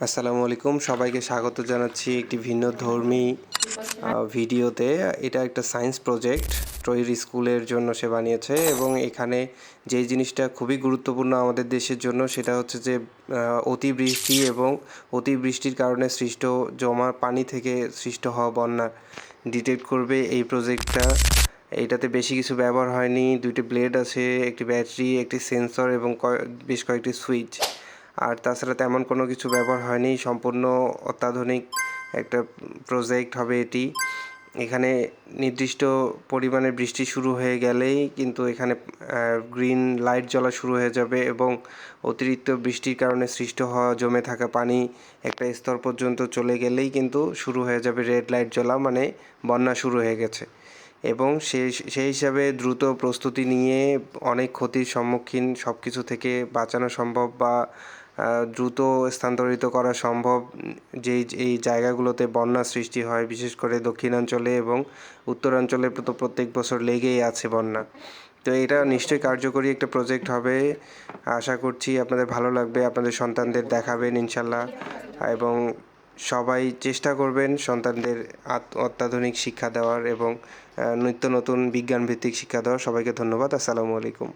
আসসালামু আলাইকুম। সবাইকে স্বাগত জানাচ্ছি একটি ভিন্ন ধর্মী ভিডিওতে। এটা একটা সায়েন্স প্রজেক্ট ট্রয়ের স্কুলের জন্য সে বানিয়েছে এবং এখানে যে জিনিসটা খুবই গুরুত্বপূর্ণ আমাদের দেশের জন্য সেটা হচ্ছে যে অতিবৃষ্টি এবং অতিবৃষ্টির কারণে সৃষ্ট জমা পানি থেকে সৃষ্ট হওয়া বন্যা ডিটেক্ট করবে এই প্রজেক্টটা। এইটাতে বেশি কিছু ব্যবহার হয়নি। দুইটি ব্লেড আছে, একটি ব্যাটারি, একটি সেন্সর এবং বেশ কয়েকটি সুইচ। আর তাছাড়া তেমন কোনো কিছু ব্যবহার হয়নি, সম্পূর্ণ অত্যাধুনিক একটা প্রজেক্ট হবে এটি। এখানে নির্দিষ্ট পরিমাণে বৃষ্টি শুরু হয়ে গেলেই কিন্তু এখানে গ্রিন লাইট জ্বলা শুরু হয়ে যাবে এবং অতিরিক্ত বৃষ্টির কারণে সৃষ্ট হওয়া, জমে থাকা পানি একটা স্তর পর্যন্ত চলে গেলেই কিন্তু শুরু হয়ে যাবে রেড লাইট জ্বলা মানে বন্যা শুরু হয়ে গেছে। এবং সেই সেই হিসাবে দ্রুত প্রস্তুতি নিয়ে অনেক ক্ষতির সম্মুখীন সব কিছু থেকে বাঁচানো সম্ভব বা দ্রুত স্থানান্তরিত করা সম্ভব, যেই, এই জায়গাগুলোতে বন্যা সৃষ্টি হয়, বিশেষ করে দক্ষিণাঞ্চলে এবং উত্তরাঞ্চলে তো প্রত্যেক বছর লেগেই আছে বন্যা। তো এটা নিশ্চয়ই কার্যকরী একটা প্রজেক্ট হবে। আশা করছি আপনাদের ভালো লাগবে, আপনাদের সন্তানদের দেখাবেন ইনশাল্লাহ। এবং সবাই চেষ্টা করবেন সন্তানদের অত্যাধুনিক শিক্ষা দেওয়ার এবং নিত্য নতুন বিজ্ঞানভিত্তিক শিক্ষা দেওয়ার। সবাইকে ধন্যবাদ, আসসালামু আলাইকুম।